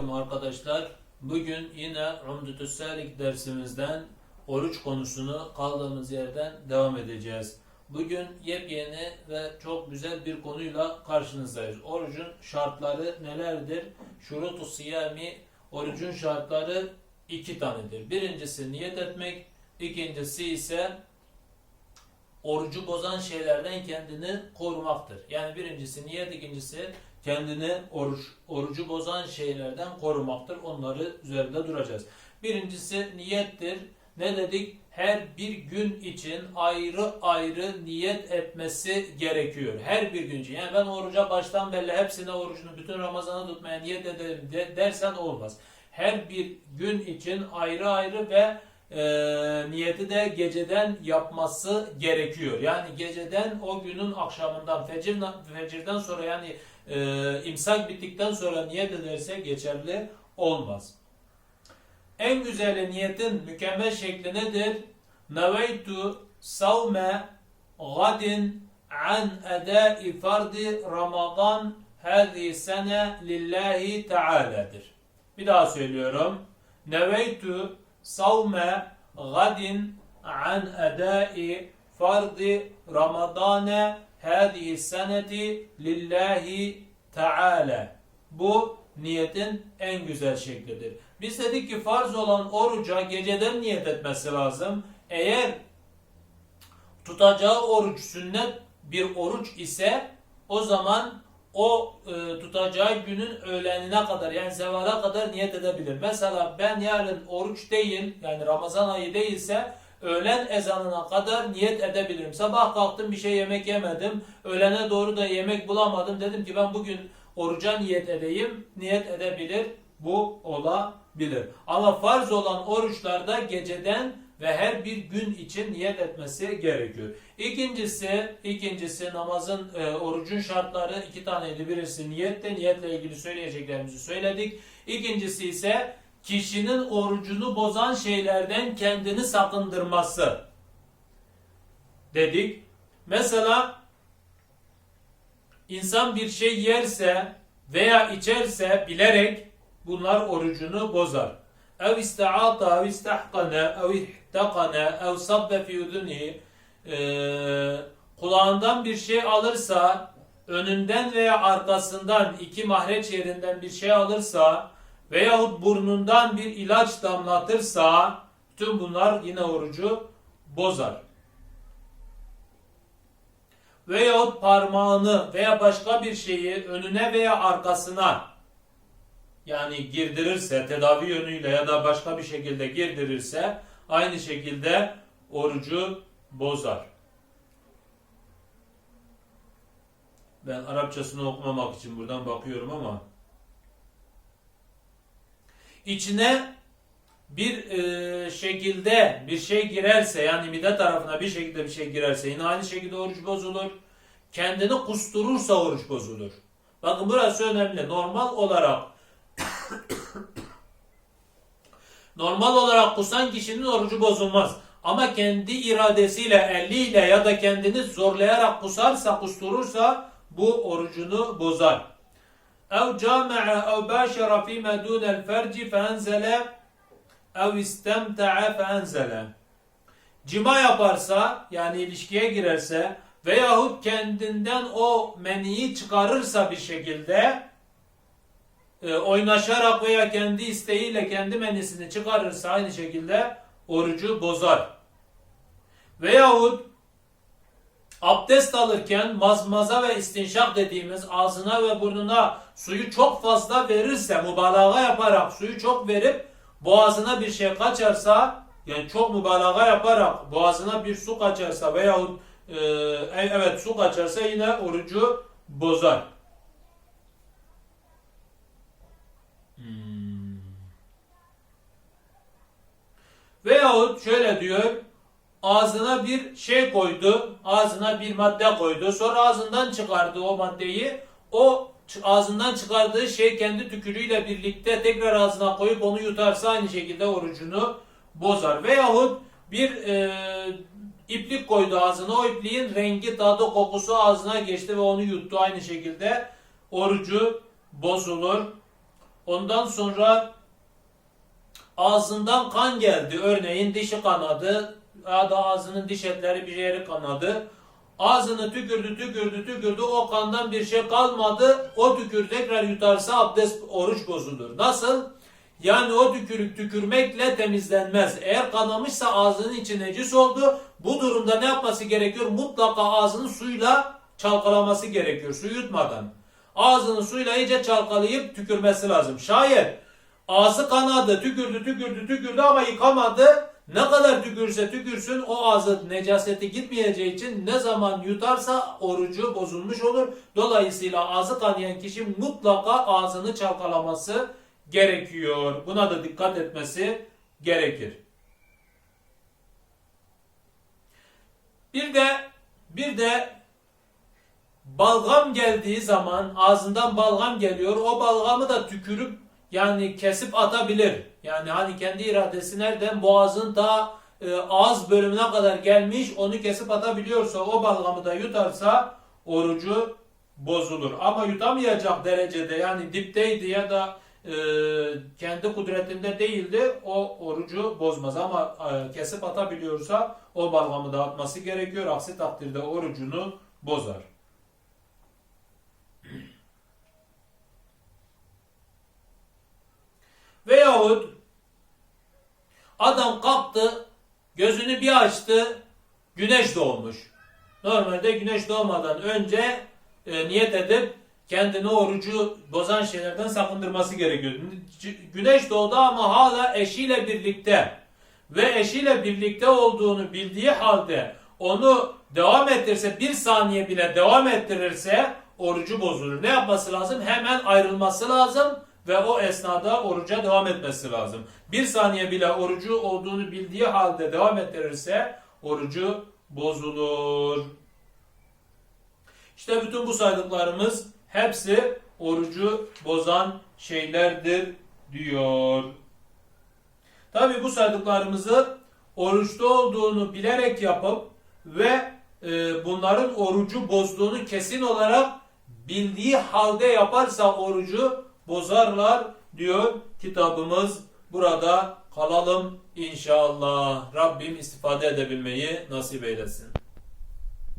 Aleyküm arkadaşlar. Bugün yine Umdetü Salik dersimizden oruç konusunu kaldığımız yerden devam edeceğiz. Bugün yepyeni ve çok güzel bir konuyla karşınızdayız. Orucun şartları nelerdir? Şurutu siyami, orucun şartları iki tanedir. Birincisi niyet etmek, ikincisi ise orucu bozan şeylerden kendini korumaktır. Yani birincisi niyet, ikincisi kendini oruç, orucu bozan şeylerden korumaktır. Onları üzerinde duracağız. Birincisi niyettir. Ne dedik? Her bir gün için ayrı ayrı niyet etmesi gerekiyor. Her bir gün için. Yani ben oruca baştan belli hepsine orucunu bütün Ramazan'a tutmaya niyet ederim de, dersen olmaz. Her bir gün için ayrı ayrı ve e, niyeti de geceden yapması gerekiyor. Yani geceden o günün akşamından fecir, fecirden sonra yani e, imsak bittikten sonra niyet ederse geçerli olmaz. En güzeli niyetin mükemmel şekli nedir? Neveytu savme gadin an edai fardi Ramazan hadi sene lillahi teala'dır. Bir daha söylüyorum. Neveytu savme gadin an edai fardi Ramazane hadi seneti lillahi teala. Bu niyetin en güzel şeklidir. Biz dedik ki farz olan oruca geceden niyet etmesi lazım. Eğer tutacağı oruç sünnet bir oruç ise o zaman o e, tutacağı günün öğlenine kadar yani zevara kadar niyet edebilir. Mesela ben yarın oruç değil yani Ramazan ayı değilse öğlen ezanına kadar niyet edebilirim. Sabah kalktım bir şey yemek yemedim. Öğlene doğru da yemek bulamadım. Dedim ki ben bugün oruca niyet edeyim. Niyet edebilir. Bu olabilir. Ama farz olan oruçlarda geceden ve her bir gün için niyet etmesi gerekiyor. İkincisi, ikincisi namazın, e, orucun şartları iki taneydi. Birisi niyette, niyetle ilgili söyleyeceklerimizi söyledik. İkincisi ise kişinin orucunu bozan şeylerden kendini sakındırması dedik. Mesela insan bir şey yerse veya içerse bilerek bunlar orucunu bozar. Ev istaata, ev istahkana, ev ihtakana, ev sabbe fi udunihi kulağından bir şey alırsa, önünden veya arkasından iki mahreç yerinden bir şey alırsa veyahut burnundan bir ilaç damlatırsa tüm bunlar yine orucu bozar. Veyahut parmağını veya başka bir şeyi önüne veya arkasına yani girdirirse tedavi yönüyle ya da başka bir şekilde girdirirse aynı şekilde orucu bozar. Ben Arapçasını okumamak için buradan bakıyorum ama içine bir e, şekilde bir şey girerse yani mide tarafına bir şekilde bir şey girerse yine aynı şekilde oruç bozulur. Kendini kusturursa oruç bozulur. Bakın burası önemli. Normal olarak normal olarak kusan kişinin orucu bozulmaz. Ama kendi iradesiyle, eliyle ya da kendini zorlayarak kusarsa, kusturursa bu orucunu bozar ev cami'a ev bâşera fîmâ dûnel ferci feenzele ev istemte'e feenzele. Cima yaparsa yani ilişkiye girerse veyahut kendinden o meniyi çıkarırsa bir şekilde e, oynaşarak veya kendi isteğiyle kendi menisini çıkarırsa aynı şekilde orucu bozar. Veyahut abdest alırken mazmaza ve istinşak dediğimiz ağzına ve burnuna suyu çok fazla verirse, mübalağa yaparak suyu çok verip boğazına bir şey kaçarsa, yani çok mübalağa yaparak boğazına bir su kaçarsa veyahut e, evet su kaçarsa yine orucu bozar. Hmm. Veyahut şöyle diyor, ağzına bir şey koydu, ağzına bir madde koydu, sonra ağzından çıkardı o maddeyi, o ağzından çıkardığı şey kendi tükürüğüyle birlikte tekrar ağzına koyup onu yutarsa aynı şekilde orucunu bozar. Veyahut bir e, iplik koydu ağzına, o ipliğin rengi, tadı, kokusu ağzına geçti ve onu yuttu aynı şekilde orucu bozulur. Ondan sonra ağzından kan geldi. Örneğin dişi kanadı ya da ağzının diş etleri bir yeri kanadı. Ağzını tükürdü tükürdü tükürdü o kandan bir şey kalmadı. O tükür tekrar yutarsa abdest oruç bozulur. Nasıl? Yani o tükürük tükürmekle temizlenmez. Eğer kanamışsa ağzının içi necis oldu. Bu durumda ne yapması gerekiyor? Mutlaka ağzını suyla çalkalaması gerekiyor. Su yutmadan. Ağzını suyla iyice çalkalayıp tükürmesi lazım. Şayet ağzı kanadı, tükürdü, tükürdü, tükürdü ama yıkamadı. Ne kadar tükürse tükürsün o ağzı necaseti gitmeyeceği için ne zaman yutarsa orucu bozulmuş olur. Dolayısıyla ağzı kanayan kişi mutlaka ağzını çalkalaması gerekiyor. Buna da dikkat etmesi gerekir. Bir de bir de balgam geldiği zaman ağzından balgam geliyor. O balgamı da tükürüp yani kesip atabilir. Yani hani kendi iradesi nereden boğazın ta e, ağız bölümüne kadar gelmiş onu kesip atabiliyorsa o balgamı da yutarsa orucu bozulur. Ama yutamayacak derecede yani dipteydi ya da e, kendi kudretinde değildi o orucu bozmaz. Ama e, kesip atabiliyorsa o balgamı da atması gerekiyor. Aksi takdirde orucunu bozar. Veyahut adam kalktı, gözünü bir açtı, güneş doğmuş. Normalde güneş doğmadan önce e, niyet edip kendini orucu bozan şeylerden sakındırması gerekiyor. Güneş doğdu ama hala eşiyle birlikte ve eşiyle birlikte olduğunu bildiği halde onu devam ettirirse bir saniye bile devam ettirirse orucu bozulur. Ne yapması lazım? Hemen ayrılması lazım ve o esnada oruca devam etmesi lazım. Bir saniye bile orucu olduğunu bildiği halde devam ettirirse orucu bozulur. İşte bütün bu saydıklarımız hepsi orucu bozan şeylerdir diyor. Tabi bu saydıklarımızı oruçta olduğunu bilerek yapıp ve e, bunların orucu bozduğunu kesin olarak bildiği halde yaparsa orucu bozarlar diyor kitabımız. Burada kalalım inşallah. Rabbim istifade edebilmeyi nasip eylesin.